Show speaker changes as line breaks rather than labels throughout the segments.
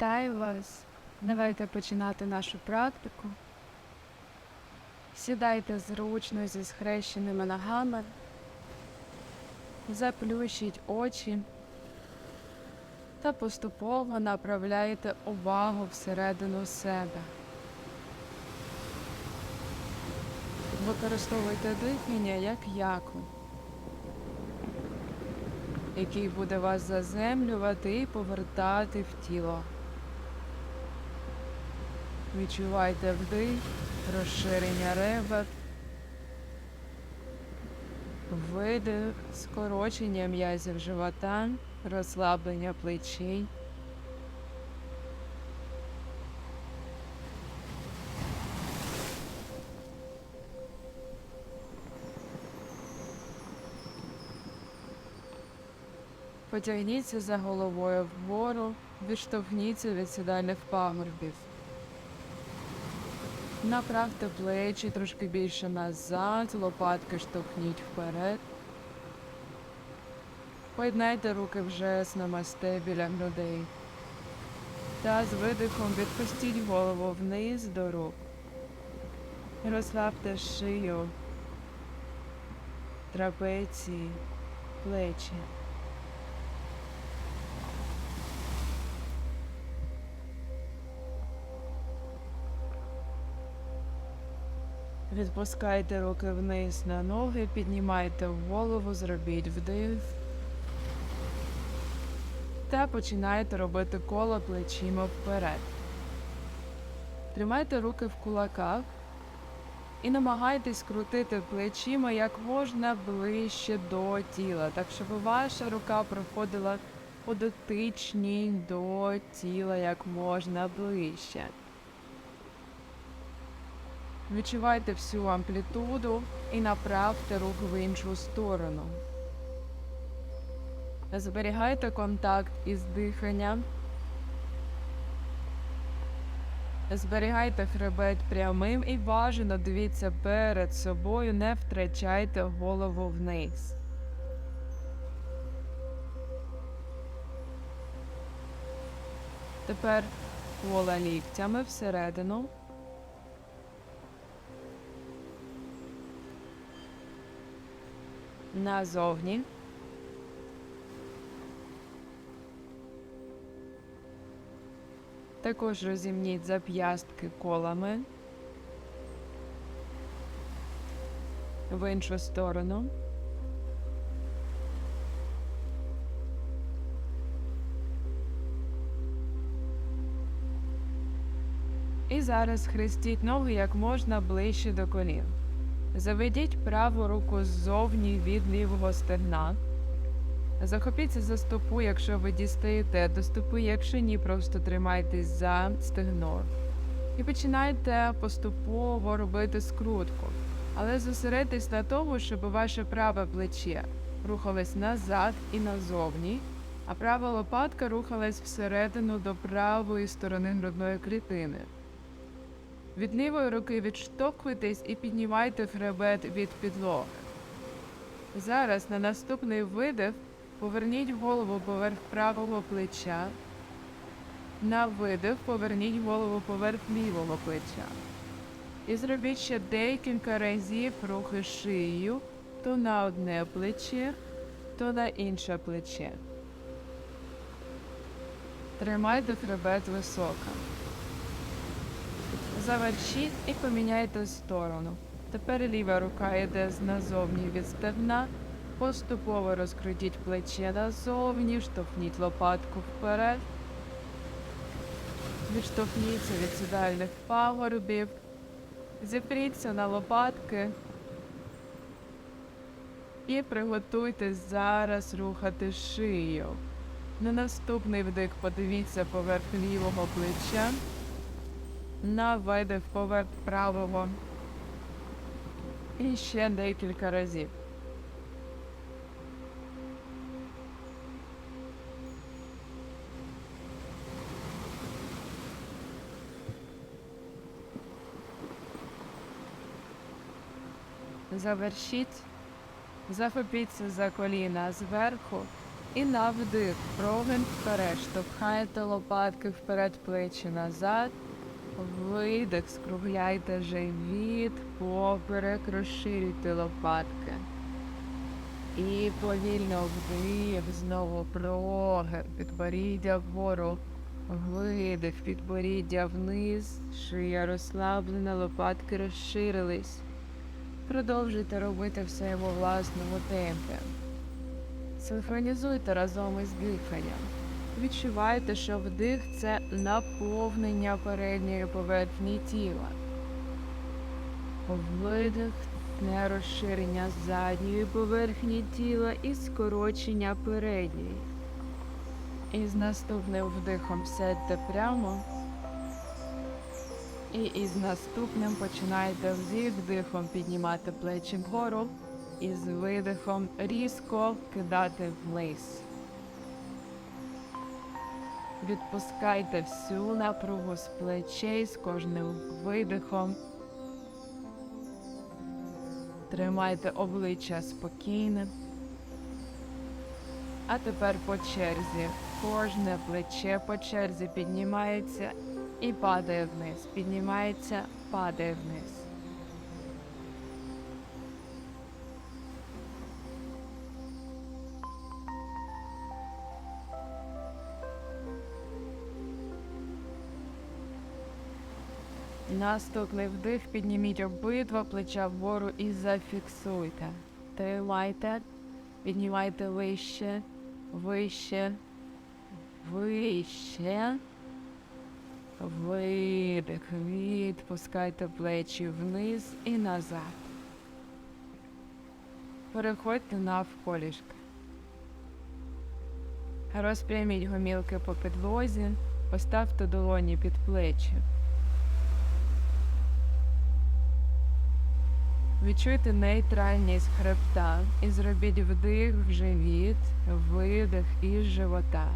Вітаю вас. Давайте починати нашу практику. Сідайте зручно зі схрещеними ногами, заплющіть очі та поступово направляйте увагу всередину себе. Використовуйте дихання як яку, який буде вас заземлювати і повертати в тіло. Відчувайте вдих, розширення ребер, видих, скорочення м'язів живота, розслаблення плечей. Потягніться за головою вгору, відштовхніться від сідальних пагорбів. Направте плечі трошки більше назад, лопатки штовхніть вперед. Поєднайте руки вже з намасте біля грудей. Та з видихом відпустіть голову вниз до рук. Розслабте шию, трапеції, плечі. Відпускайте руки вниз на ноги, піднімайте голову, зробіть вдих. Та починайте робити коло плечима вперед. Тримайте руки в кулаках і намагайтесь крутити плечима як можна ближче до тіла, так щоб ваша рука проходила по дотичній до тіла як можна ближче. Відчувайте всю амплітуду і направте рух в іншу сторону. Зберігайте контакт із диханням. Зберігайте хребет прямим і бажано дивіться перед собою, не втрачайте голову вниз. Тепер кола ліктями всередину. Назовні. Також розімніть зап'ястки колами в іншу сторону. І зараз хрестіть ноги як можна ближче до колін. Заведіть праву руку ззовні від лівого стегна. Захопіться за стопу, якщо ви дістаєте до стопи, якщо ні, просто тримайтесь за стегно. І починайте поступово робити скрутку. Але зосередьтесь на тому, щоб ваше праве плече рухалось назад і назовні, а права лопатка рухалась всередину до правої сторони грудної клітини. Від лівої руки відштовхуйтесь і піднімайте хребет від підлоги. Зараз на наступний видих поверніть голову поверх правого плеча. На видих поверніть голову поверх лівого плеча. І зробіть ще декілька разів рухи шиєю то на одне плече, то на інше плече. Тримайте хребет високо. Завершіть і поміняйте сторону. Тепер ліва рука йде назовні від стегна. Поступово розкрутіть плече назовні, штовхніть лопатку вперед. Відштовхніться від сідальних пагорбів. Зіпріться на лопатки. І приготуйтесь зараз рухати шию. На наступний вдих подивіться поверх лівого плеча на видих поверх правого. І ще декілька разів. Завершіть, захопіться за коліна зверху І на вдих, прогин вперед, штовхаєте лопатки вперед, плечі назад. Видих, скругляйте живіт, поперек, розширюйте лопатки. І повільно вдих, знову прогин, підборіддя вгору, видих, підборіддя вниз, шия розслаблена, лопатки розширились. Продовжуйте робити все в власному темпі. Синхронізуйте разом із диханням. Відчувайте, що вдих це наповнення передньої поверхні тіла. Видих не розширення задньої поверхні тіла і скорочення передньої. І з наступним вдихом сядьте прямо. І із наступним починайте вдих вдихом піднімати плечі вгору і з видихом різко кидати вниз. Відпускайте всю напругу з плечей з кожним видихом. Тримайте обличчя спокійним. А тепер по черзі. Кожне плече по черзі піднімається і падає вниз. Піднімається, падає вниз. Наступний вдих, підніміть обидва плеча вгору і зафіксуйте. Тримайте, піднімайте вище, вище, вище. Видих, відпускайте плечі вниз і назад. Переходьте навколішки. Розпряміть гомілки по підлозі, поставте долоні під плечі. Відчуйте нейтральність хребта і зробіть вдих в живіт, видих із живота.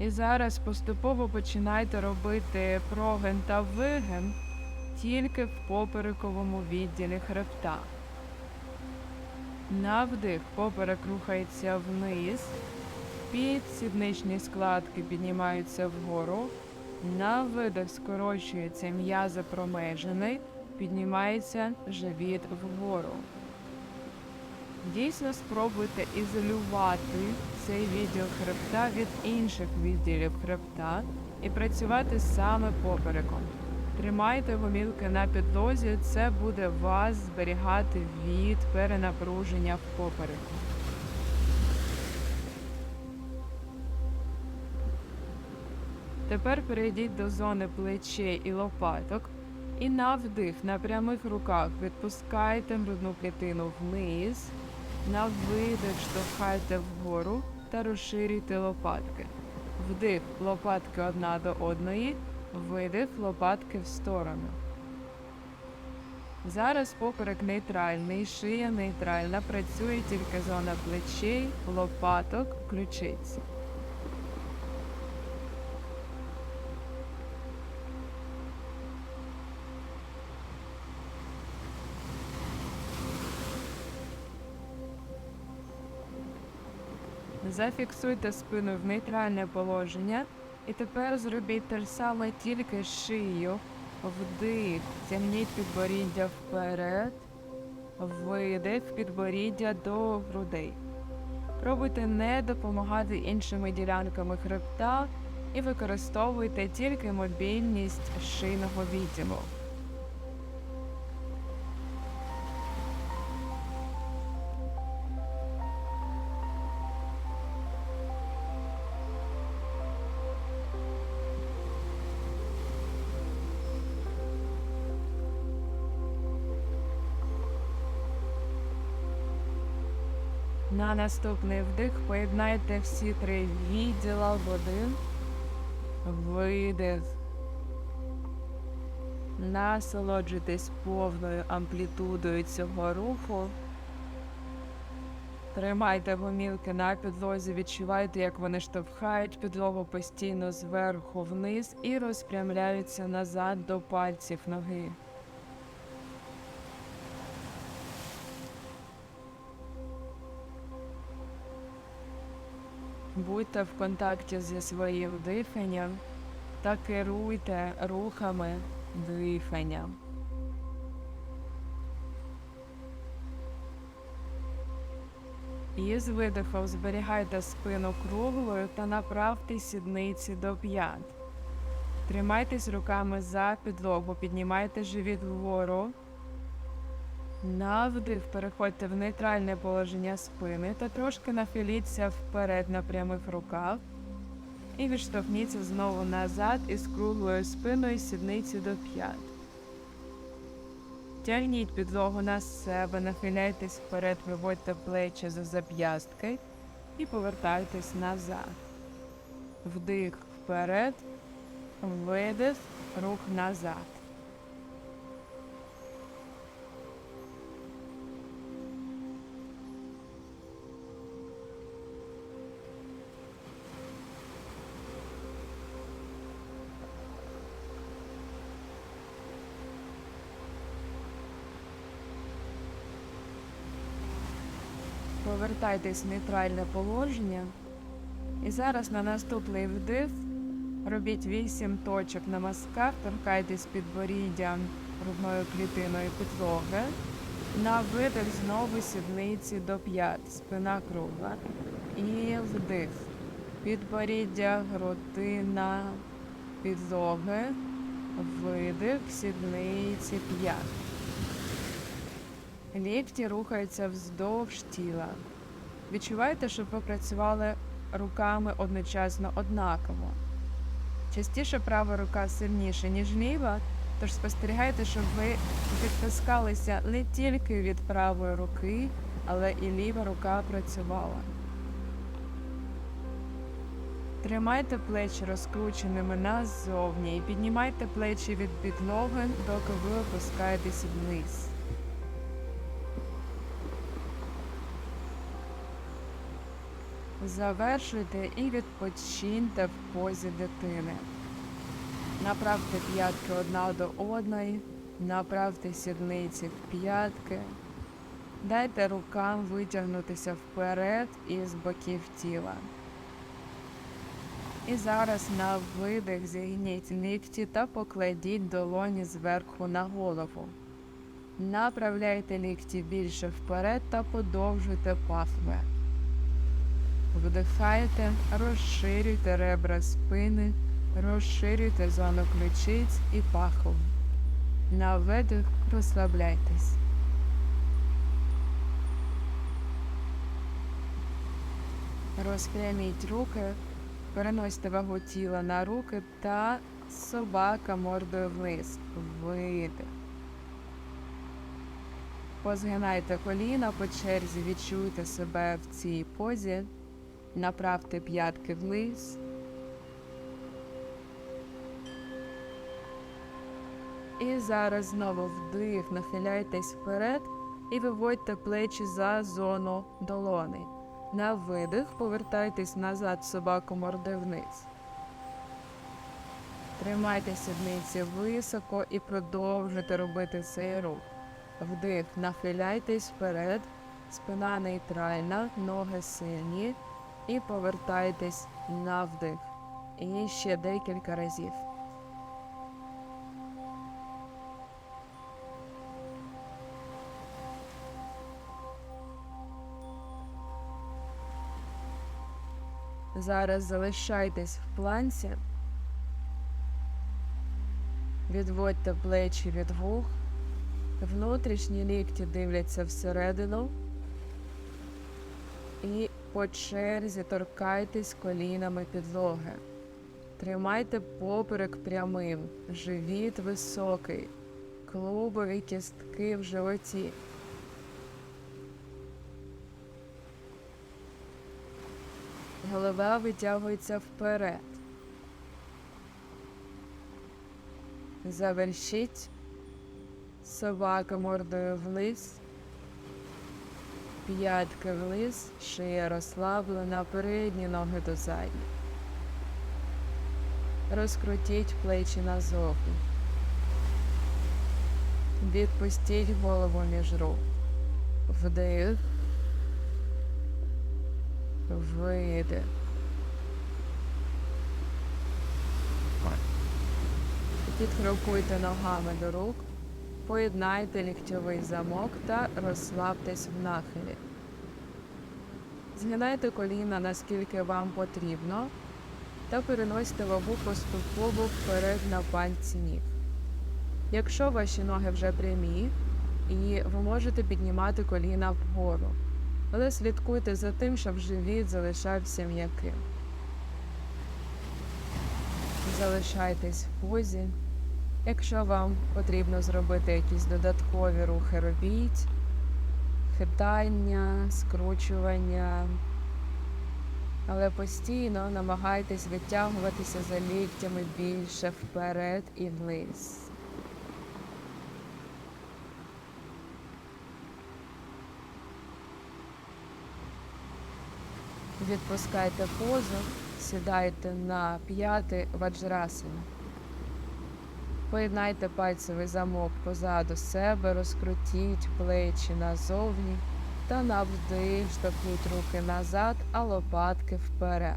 І зараз поступово починайте робити прогин та вигин тільки в поперековому відділі хребта. На вдих поперек рухається вниз, підсідничні складки піднімаються вгору. На видих скорочується м'язи промежини, піднімається живіт вгору. Дійсно спробуйте ізолювати цей відділ хребта від інших відділів хребта і працювати саме попереком. Тримайте гомілки на підлозі, це буде вас зберігати від перенапруження в попереку. Тепер перейдіть до зони плечей і лопаток. І на вдих на прямих руках відпускайте грудну клітину вниз, на видих штовхайте вгору та розширюйте лопатки. Вдих лопатки одна до одної, видих лопатки в сторону. Зараз поперек нейтральний, шия нейтральна, працює тільки зона плечей, лопаток, ключиць. Зафіксуйте спину в нейтральне положення. І тепер зробіть те саме тільки з шиєю. Вдих, тягніть підборіддя вперед, видих, підборіддя до грудей. Пробуйте не допомагати іншими ділянками хребта і використовуйте тільки мобільність шийного відділу. На наступний вдих поєднайте всі три відділа в один. Видих. Насолоджуйтесь повною амплітудою цього руху. Тримайте гомілки на підлозі, відчувайте, як вони штовхають підлогу постійно зверху вниз і розпрямляються назад до пальців ноги. Будьте в контакті зі своїм диханням та керуйте рухами дихання. І з видихом зберігайте спину круглою та направте сідниці до п'ят. Тримайтесь руками за підлогу, піднімайте живіт вгору. На вдих переходьте в нейтральне положення спини та трошки нахиліться вперед на прямих руках. І відштовхніться знову назад із круглою спиною сідниці до п'ят. Тягніть підлогу на себе, нахиляйтесь вперед, виводьте плечі за зап'ястки і повертайтесь назад. Вдих вперед, видих, рух назад. Повертайтесь в нейтральне положення. І зараз на наступний вдих робіть 8 точок на мазках, торкайтесь підборіддям грудною клітиною підлоги. На видих знову сідниці до п'ят, спина кругла. І вдих. Підборіддя, грудина, підлоги, видих, сідниці п'ят. Лікті рухаються вздовж тіла. Відчувайте, щоб ви працювали руками одночасно однаково. Частіше права рука сильніша, ніж ліва, тож спостерігайте, щоб ви відтискалися не тільки від правої руки, але і ліва рука працювала. Тримайте плечі розкрученими назовні і піднімайте плечі від підлоги, доки ви опускаєтесь вниз. Завершуйте і відпочиньте в позі дитини. Направте п'ятки одна до одної, направте сідниці в п'ятки. Дайте рукам витягнутися вперед і з боків тіла. І зараз на видих зігніть лікті та покладіть долоні зверху на голову. Направляйте лікті більше вперед та подовжуйте пахви. Вдихайте, розширюйте ребра спини, розширюйте зону ключиць і пахов. На видих розслабляйтесь. Розпряміть руки, переносьте вагу тіла на руки та собака мордою вниз. Видих. Позгинайте коліна по черзі, відчуйте себе в цій позі. Направте п'ятки вниз. І зараз знову вдих, нахиляйтесь вперед і виводьте плечі за зону долони. На видих повертайтесь назад собаку морди вниз. Тримайте сідниці високо і продовжуйте робити цей рух. Вдих, нахиляйтесь вперед, спина нейтральна, ноги сильні і повертайтесь на вдих. І ще декілька разів. Зараз залишайтесь в планці. Відводьте плечі від вух. Внутрішні лікті дивляться всередину. І по черзі торкайтесь колінами підлоги. Тримайте поперек прямим, живіт високий, клубові кістки в животі. Голова витягується вперед. Завершіть собака мордою вниз п'ятки вниз, шия розслаблена, передні ноги до задніх. Розкрутіть плечі назовні. Відпустіть голову між рук. Вдих. Видих. Підкрокуйте ногами до рук поєднайте ліктьовий замок та розслабтесь в нахилі. Згинайте коліна наскільки вам потрібно, та переносьте вагу поступово вперед на пальці ніг. Якщо ваші ноги вже прямі, і ви можете піднімати коліна вгору, але слідкуйте за тим, щоб живіт залишався м'яким. Залишайтесь в позі. Якщо вам потрібно зробити якісь додаткові рухи, робіть хитання, скручування, але постійно намагайтесь витягуватися за ліктями більше вперед і вниз. Відпускайте позу, сідайте на п'яти ваджрасини. Поєднайте пальцевий замок позаду себе, розкрутіть плечі назовні та на вдих штовхніть руки назад, а лопатки вперед.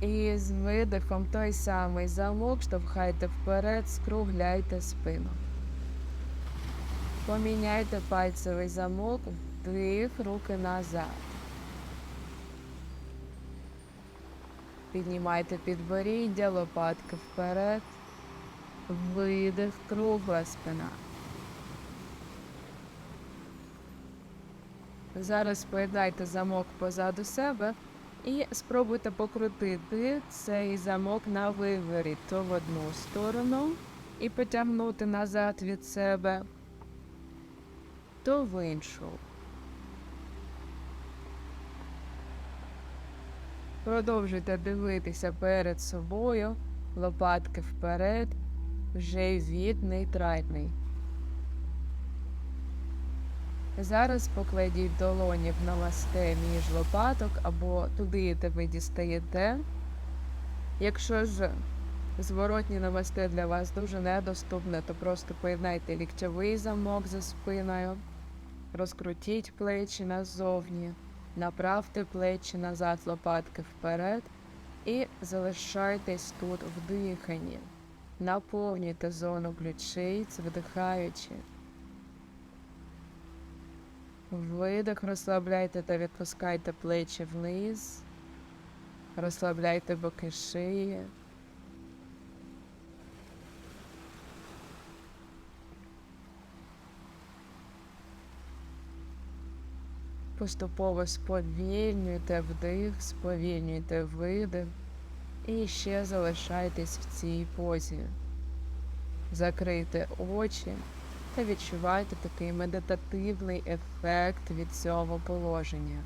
І з видихом той самий замок штовхайте вперед, скругляйте спину. Поміняйте пальцевий замок, вдих, руки назад. Піднімайте підборіддя, лопатки вперед, видих, кругла спина. Зараз поєднайте замок позаду себе і спробуйте покрутити цей замок на виворіт то в одну сторону і потягнути назад від себе, то в іншу. Продовжуйте дивитися перед собою, лопатки вперед, вже від нейтральний. Зараз покладіть долоні в намасте між лопаток або туди, де ви дістаєте. Якщо ж зворотні намасте для вас дуже недоступне, то просто поєднайте ліктьовий замок за спиною, розкрутіть плечі назовні. Направте плечі назад, лопатки вперед і залишайтесь тут в диханні. Наповнюйте зону ключиць, вдихаючи. Видих, розслабляйте та відпускайте плечі вниз. Розслабляйте боки шиї. Поступово сповільнюйте вдих, сповільнюйте видих і ще залишайтесь в цій позі. Закрийте очі та відчувайте такий медитативний ефект від цього положення.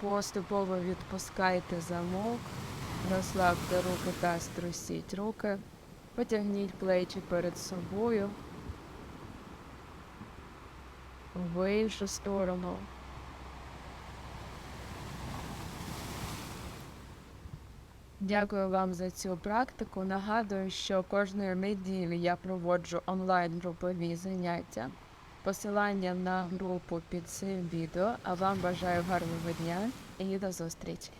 Поступово відпускайте замок, розслабте руки та струсіть руки, потягніть плечі перед собою в іншу сторону. Дякую вам за цю практику. Нагадую, що кожної неділі я проводжу онлайн групові заняття. Посилання на групу під цим відео. А вам бажаю гарного дня і до зустрічі!